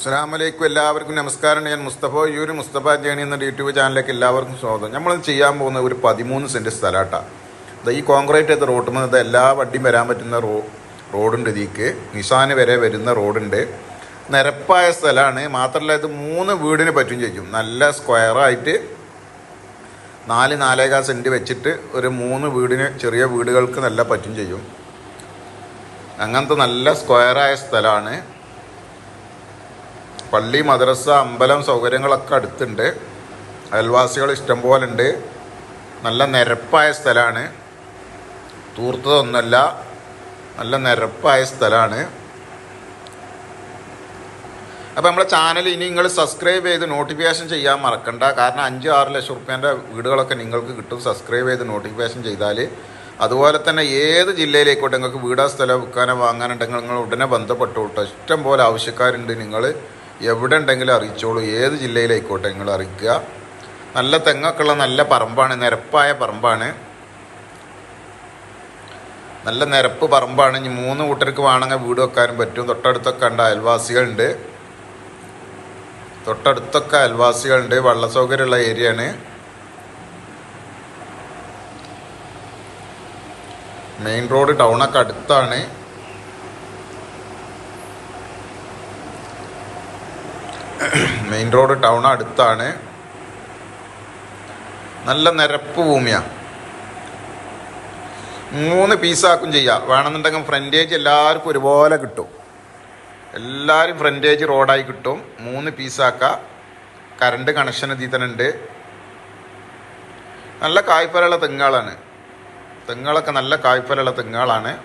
അസ്സാമലൈക്കും എല്ലാവർക്കും നമസ്കാരം ഞാൻ മുസ്തഫ ഈ ഒരു മുസ്തഫ ജേണി എന്ന യൂട്യൂബ് ചാനലിലേക്ക് എല്ലാവർക്കും സ്വാഗതം. നമ്മൾ ചെയ്യാൻ പോകുന്ന ഒരു പതിമൂന്ന് സെന്റ് സ്ഥലമാട്ടാണ് ഈ കോൺക്രീറ്റ് ചെയ്ത റോഡ് മുതൽ എല്ലാ വണ്ടിയും വരാൻ പറ്റുന്ന റോ റോഡുണ്ട് ഇതിക്ക്. നിസാന് വരെ വരുന്ന റോഡുണ്ട്. നിരപ്പായ സ്ഥലമാണ്. മാത്രമല്ല ഇത് മൂന്ന് വീടിന് പറ്റും ചെയ്യും. നല്ല സ്ക്വയറായിട്ട് നാല് നാലേകാൽ സെന്റ് വെച്ചിട്ട് ഒരു മൂന്ന് വീടിന് ചെറിയ വീടുകൾക്ക് നല്ല പറ്റും ചെയ്യും. അങ്ങനത്തെ നല്ല സ്ക്വയറായ സ്ഥലമാണ്. പള്ളി മദ്രസ അമ്പലം സൗകര്യങ്ങളൊക്കെ അടുത്തുണ്ട്. അയൽവാസികൾ ഇഷ്ടംപോലെ ഉണ്ട് നല്ല നിരപ്പായ സ്ഥലമാണ്. തൂർത്തതൊന്നുമല്ല നല്ല നിരപ്പായ സ്ഥലമാണ്. അപ്പോൾ നമ്മളെ ചാനൽ ഇനി നിങ്ങൾ സബ്സ്ക്രൈബ് ചെയ്ത് നോട്ടിഫിക്കേഷൻ ചെയ്യാൻ മറക്കണ്ട. കാരണം അഞ്ച് ആറ് ലക്ഷം റുപ്യേന്റെ വീടുകളൊക്കെ നിങ്ങൾക്ക് കിട്ടും. സബ്സ്ക്രൈബ് ചെയ്ത് നോട്ടിഫിക്കേഷൻ ചെയ്താൽ അതുപോലെ തന്നെ ഏത് ജില്ലയിലേക്കോട്ടെ നിങ്ങൾക്ക് വീടാ സ്ഥലം വിൽക്കാനോ വാങ്ങാനുണ്ടെങ്കിൽ നിങ്ങൾ ഉടനെ ബന്ധപ്പെട്ടു കേട്ടോ. ഇഷ്ടം പോലെ ആവശ്യക്കാരുണ്ട് നിങ്ങൾ. എവിടെ ഉണ്ടെങ്കിലും അറിയിച്ചോളൂ. ഏത് ജില്ലയിലായിക്കോട്ടെ നിങ്ങൾ അറിയിക്കുക. നല്ല തെങ്ങൊക്കെ ഉള്ള നല്ല പറമ്പാണ്. നിരപ്പായ പറമ്പാണ്. നല്ല നിരപ്പ് പറമ്പാണ്. ഇനി മൂന്ന് കൂട്ടർക്ക് വേണമെങ്കിൽ വീട് വെക്കാനും പറ്റും. തൊട്ടടുത്തൊക്കെ ഉണ്ട് അയൽവാസികളുണ്ട്. തൊട്ടടുത്തൊക്കെ അയൽവാസികളുണ്ട്. വെള്ള സൗകര്യമുള്ള ഏരിയയാണ്. മെയിൻ റോഡ് ടൗണൊക്കെ അടുത്താണ്. മെയിൻ റോഡ് ടൗൺ അടുത്താണ്. നല്ല നിരപ്പ് ഭൂമിയാണ് മൂന്ന് പീസാക്കും ചെയ്യാം. വേണമെന്നുണ്ടെങ്കിൽ ഫ്രണ്ടേജ് എല്ലാവർക്കും ഒരുപോലെ കിട്ടും. എല്ലാവരും ഫ്രണ്ടേജ് റോഡായി കിട്ടും. മൂന്ന് പീസാക്കാം. കറണ്ട് കണക്ഷൻ ഇതിൽ ഉണ്ട്. നല്ല കായ്ഫലുള്ള തെങ്ങുകളാണ്. തെങ്ങുകളൊക്കെ നല്ല കായ്ഫലുള്ള തെങ്ങുകളാണ്.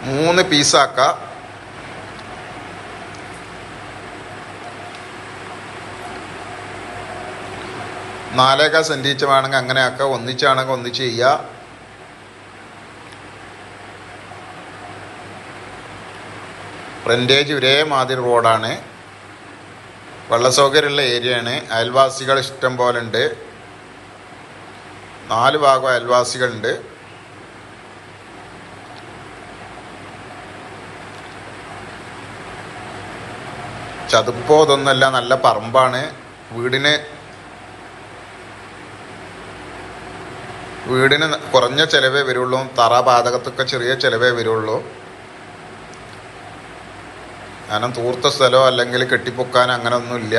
മൂന്ന് പീസാക്ക. നാലേകാൽ സെന്റീച്ച് വേണമെങ്കിൽ അങ്ങനെ ആക്കുക ഒന്നിച്ചാണെങ്കിൽ ഒന്നിച്ച് ചെയ്യുക. ഫ്രണ്ടേജ് ഒരേ മാതിരി റോഡാണ്. വെള്ള സൗകര്യമുള്ള ഏരിയയാണ്. അയൽവാസികൾ ഇഷ്ടം പോലെ ഉണ്ട്. നാല് ഭാഗം അയൽവാസികളുണ്ട്. ചതുപ്പോ ഇതൊന്നുമല്ല നല്ല പറമ്പാണ്. വീടിന് വീടിന് കുറഞ്ഞ ചിലവേ വരുള്ളൂ. തറ പാതകത്തൊക്കെ ചെറിയ ചിലവേ വരുള്ളൂ. കാരണം തൂർത്ത സ്ഥലമോ അല്ലെങ്കിൽ കെട്ടിപ്പൊക്കാൻ അങ്ങനെ ഒന്നുമില്ല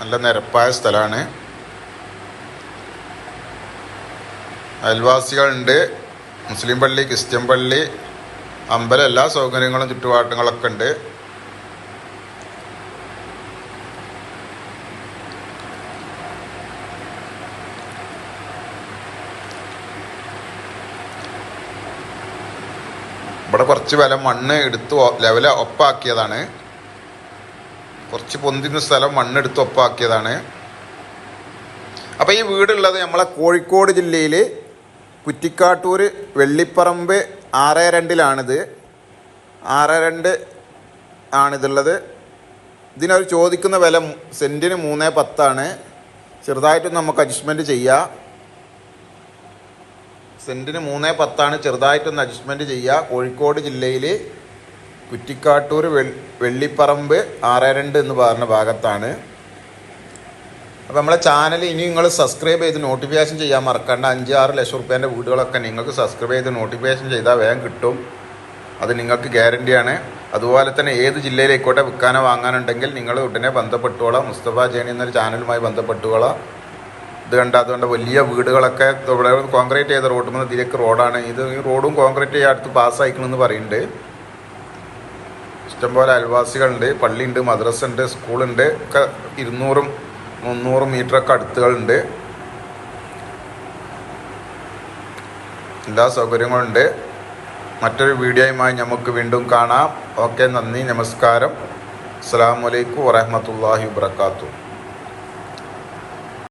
നല്ല നിരപ്പായ സ്ഥലമാണ്. അയൽവാസികളുണ്ട്. മുസ്ലിം പള്ളി ക്രിസ്ത്യൻ പള്ളി അമ്പലം എല്ലാ സൗകര്യങ്ങളും ചുറ്റുപാട്ടങ്ങളൊക്കെ ഉണ്ട്. ഇവിടെ കുറച്ച് വില മണ്ണ് എടുത്ത് ലെവല ഒപ്പാക്കിയതാണ്. കുറച്ച് പൊന്തിന്ന സ്ഥലം മണ്ണെടുത്ത് ഒപ്പാക്കിയതാണ്. അപ്പോൾ ഈ വീടുള്ളത് നമ്മളെ കോഴിക്കോട് ജില്ലയിൽ കുറ്റിക്കാട്ടൂർ വെള്ളിപ്പറമ്പ് ആറ് രണ്ടിലാണിത്. ആറ് രണ്ട് ആണിതുള്ളത്. ഇതിനവർ ചോദിക്കുന്ന വില സെന്റിന് മൂന്ന് പത്താണ്. ചെറുതായിട്ട് നമുക്ക് അഡ്ജസ്റ്റ്മെന്റ് ചെയ്യാം. സെന്റിന് മൂന്ന് പത്താണ് ചെറുതായിട്ടൊന്ന് അഡ്ജസ്റ്റ്മെന്റ് ചെയ്യുക കോഴിക്കോട് ജില്ലയിൽ കുറ്റിക്കാട്ടൂർ വെള്ളിപ്പറമ്പ് ആറ് രണ്ട് എന്ന് പറഞ്ഞ ഭാഗത്താണ്. അപ്പോൾ നമ്മളെ ചാനൽ ഇനി നിങ്ങൾ സബ്സ്ക്രൈബ് ചെയ്ത് നോട്ടിഫിക്കേഷൻ ചെയ്യാൻ മറക്കണ്ട. അഞ്ച് ആറ് ലക്ഷം റുപ്യേന്റെ വീടുകളൊക്കെ നിങ്ങൾക്ക് സബ്സ്ക്രൈബ് ചെയ്ത് നോട്ടിഫിക്കേഷൻ ചെയ്താൽ വേഗം കിട്ടും. അത് നിങ്ങൾക്ക് ഗ്യാരണ്ടിയാണ് അതുപോലെ തന്നെ ഏത് ജില്ലയിലേക്കോട്ടെ വിൽക്കാനോ വാങ്ങാനുണ്ടെങ്കിൽ നിങ്ങൾ ഉടനെ ബന്ധപ്പെട്ടുകൊള്ളാം. മുസ്തഫ ജേനി എന്നൊരു ചാനലുമായി ബന്ധപ്പെട്ടുകൊള്ളാം. ഇത് കണ്ട അതുകൊണ്ട് വലിയ വീടുകളൊക്കെ ഇവിടെ കോൺക്രീറ്റ് ചെയ്ത റോഡ് മുതൽ തിരക്ക് റോഡാണ് ഇത് ഈ റോഡും കോൺക്രീറ്റ് ചെയ്യാൻ അടുത്ത് പാസ്സായിക്കണമെന്ന് പറയുന്നുണ്ട് ഇഷ്ടംപോലെ അയൽവാസികളുണ്ട്. പള്ളിയുണ്ട് മദ്രസ ഉണ്ട് സ്കൂളുണ്ട്. ഒക്കെ ഇരുന്നൂറും മുന്നൂറും മീറ്ററൊക്കെ അടുത്തുകളുണ്ട്. എല്ലാ സൗകര്യങ്ങളുണ്ട്. മറ്റൊരു വീഡിയോയുമായി നമുക്ക് വീണ്ടും കാണാം. ഓക്കെ നന്ദി നമസ്കാരം. അസ്സാം വലൈക്കും വറഹമത്തല്ലാഹി വാത്തു